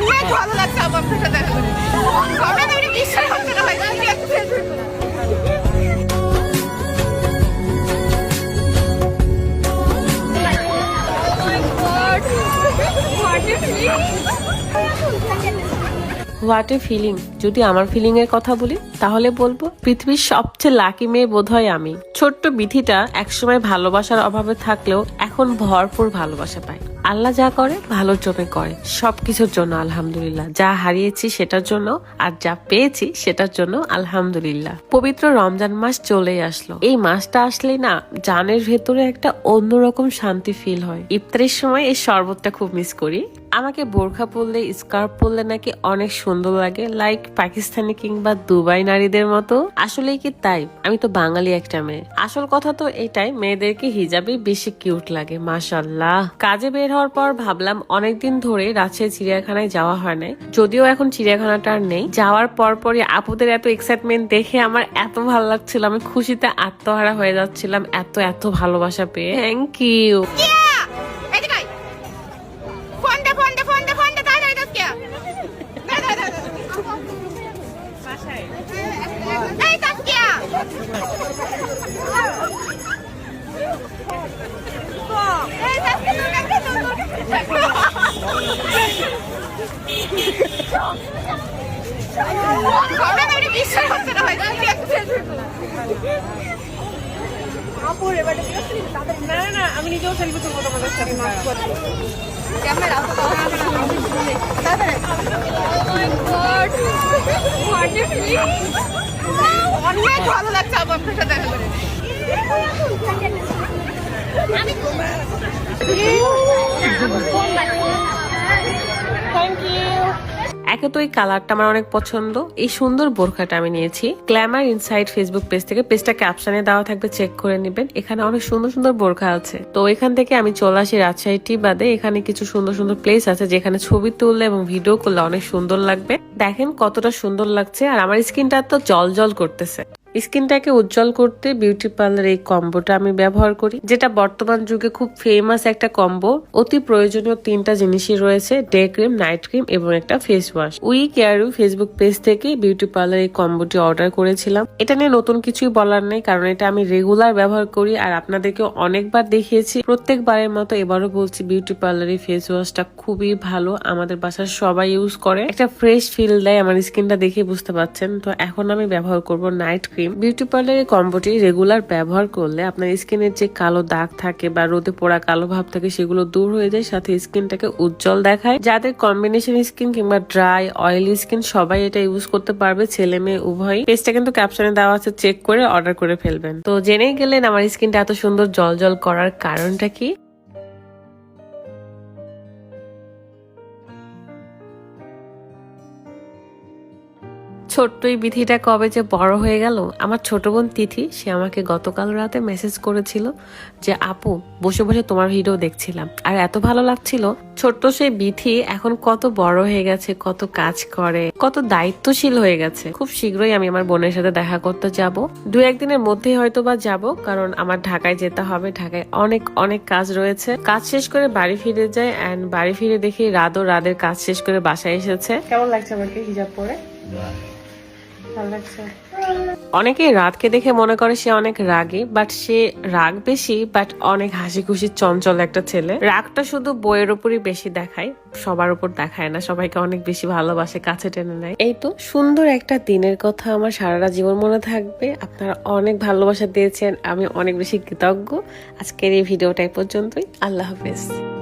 অনেক what a feeling যদি আমার ফিলিং এর কথা বলি, তাহলে বলব, পৃথিবীর সবচেয়ে লাকি মেয়ে বোধহয় আমি। ছোট্ট বিথিটা একসময় ভালোবাসার অভাবে থাকলেও এখন ভরপুর ভালোবাসা পায় আল্লাহ যা করে ভালোর জন্য করে। সব কিছুর জন্য আলহামদুলিল্লাহ। যা হারিয়েছি সেটার জন্য আর যা পেয়েছি সেটার জন্য আলহামদুলিল্লাহ। পবিত্র রমজান মাস চলে আসলো। এই মাসটা আসলেই না, জানের ভেতরে একটা অন্যরকম শান্তি ফিল হয়। ইফতারের সময় এই শরবতটা খুব মিস করি। আমাকে বোরখা পরলে, স্কার্ফ পরলে নাকি অনেক সুন্দর লাগে লাইক পাকিস্তানি কিংবা দুবাই নারীদের মতো? আসলেই কি তাই? আমি তো বাঙালি একটা মেয়ে। আসল কথা তো এটাই, মেয়েদেরকে হিজাবই বেশি কিউট লাগে মাশাল্লাহ কাজে বের হওয়ার পর ভাবলাম, অনেকদিন ধরে রাজশাহী চিড়িয়াখানায় যাওয়া হয় নাই। যদিও এখন চিড়িয়াখানাটা আর নেই। যাওয়ার পর পরই আপুদের এত এক্সাইটমেন্ট দেখে আমার এত ভালো লাগছিল, আমি খুশিতে আত্মহারা হয়ে যাচ্ছিলাম, এত এত ভালোবাসা পেয়ে। থ্যাংক ইউ আমি নিজেও সেলফি তুলবো তোমাদের সাথে ক্যামেরা অনেক ভালো লাগছে আপনার সাথে দেখা করে। একে তো এই কালারটা আমার অনেক পছন্দ। এই সুন্দর বোরখাটা আমি নিয়েছি। গ্ল্যামার ইনসাইড ফেসবুক পেজ থেকে পেজটা ক্যাপশনে দেওয়া থাকবে চেক করে নেবেন। এখানে অনেক সুন্দর সুন্দর বোরখা আছে। তো এখান থেকে আমি চলে আসি রাজশাহীটি বাদে। এখানে কিছু সুন্দর সুন্দর প্লেস আছে যেখানে ছবি তুললে এবং ভিডিও করলে অনেক সুন্দর লাগবে। দেখেন কতটা সুন্দর লাগছে। আর আমার স্কিনটা তো জল জল করতেছে। স্কিনটাকে উজ্জ্বল করতে বিউটি পার্লার এই কম্বোটা আমি ব্যবহার করি, যেটা বর্তমান যুগে খুব ফেমাস একটা কম্বো। অতি প্রয়োজনীয় তিনটা জিনিসই রয়েছে ডে ক্রিম নাইট ক্রিম এবং একটা face wash we care Facebook page থেকে বিউটি পার্লার এই কম্বোটি অর্ডার করেছিলাম। এটা নিয়ে নতুন কিছুই বলার নেই, কারণ এটা আমি রেগুলার ব্যবহার করি আর আপনাদেরকে অনেকবার দেখিয়েছি। প্রত্যেকবারের মতো এবারও বলছি বিউটি পার্লার এই ফেস ওয়াশটা খুবই ভালো, আমাদের বাসার সবাই ইউজ করে। একটা ফ্রেশ ফিল দেয় আমার স্কিনটা দেখে বুঝতে পারছেন। তো এখন আমি ব্যবহার করব নাইট ক্রিম বিউটি পার্লারের কম্বোটি রেগুলার ব্যবহার করলে আপনার স্কিনের যে কালো দাগ থাকে বা রোদে পোড়া কালো ভাব থাকে, সেগুলো দূর হয়ে যায়, সাথে স্কিনটাকে উজ্জ্বল দেখায়। যাদের কম্বিনেশন স্কিন কিংবা ড্রাই অয়েলি স্কিন সবাই এটা ইউজ করতে পারবে, ছেলে মেয়ে উভয় পেজটা কিন্তু ক্যাপশনে দেওয়া আছে চেক করে অর্ডার করে ফেলবেন। তো জেনেই গেলেন আমার স্কিনটা এত সুন্দর জল জল করার কারণটা কি? ছোট্ট এই বিধিটা কবে যে বড় হয়ে গেল আমার ছোট বোন তিথি সে আমাকে গতকাল রাতে মেসেজ করেছিল যে আপু বসে বসে তোমার ভিডিও দেখছিলাম। আর এত ভালো লাগছিল ছোট্ট সেই বিথি এখন কত বড় হয়ে গেছে কত কাজ করে কত দায়িত্বশীল হয়ে গেছে। খুব শীঘ্রই আমি আমার বোনের সাথে দেখা করতে যাব। দু একদিনের মধ্যেই হয়তো বা যাব কারণ আমার ঢাকায় যেতে হবে। ঢাকায় অনেক অনেক কাজ রয়েছে। কাজ শেষ করে বাড়ি ফিরে যায় অ্যান্ড বাড়ি ফিরে দেখি রাতও রাদের কাজ শেষ করে বাসায় এসেছে। কেমন লাগছে আমাকে হিজাব পরে? অনেকে রাতকে দেখে মনে করে সে অনেক রাগী বাট সে রাগ বেশি বাট অনেক হাসি খুশি চঞ্চল একটা ছেলে। রাগটা শুধু বইয়ের উপরই বেশি দেখায়, সবার উপর দেখায় না, সবাইকে অনেক বেশি ভালোবাসে, কাছে টেনে নেয়। এই তো সুন্দর একটা দিনের কথা আমার সারাটা জীবন মনে থাকবে। আপনারা অনেক ভালোবাসা দিয়েছেন, আমি অনেক বেশি কৃতজ্ঞ। আজকের এই ভিডিওটা এই পর্যন্তই। আল্লাহ হাফেজ।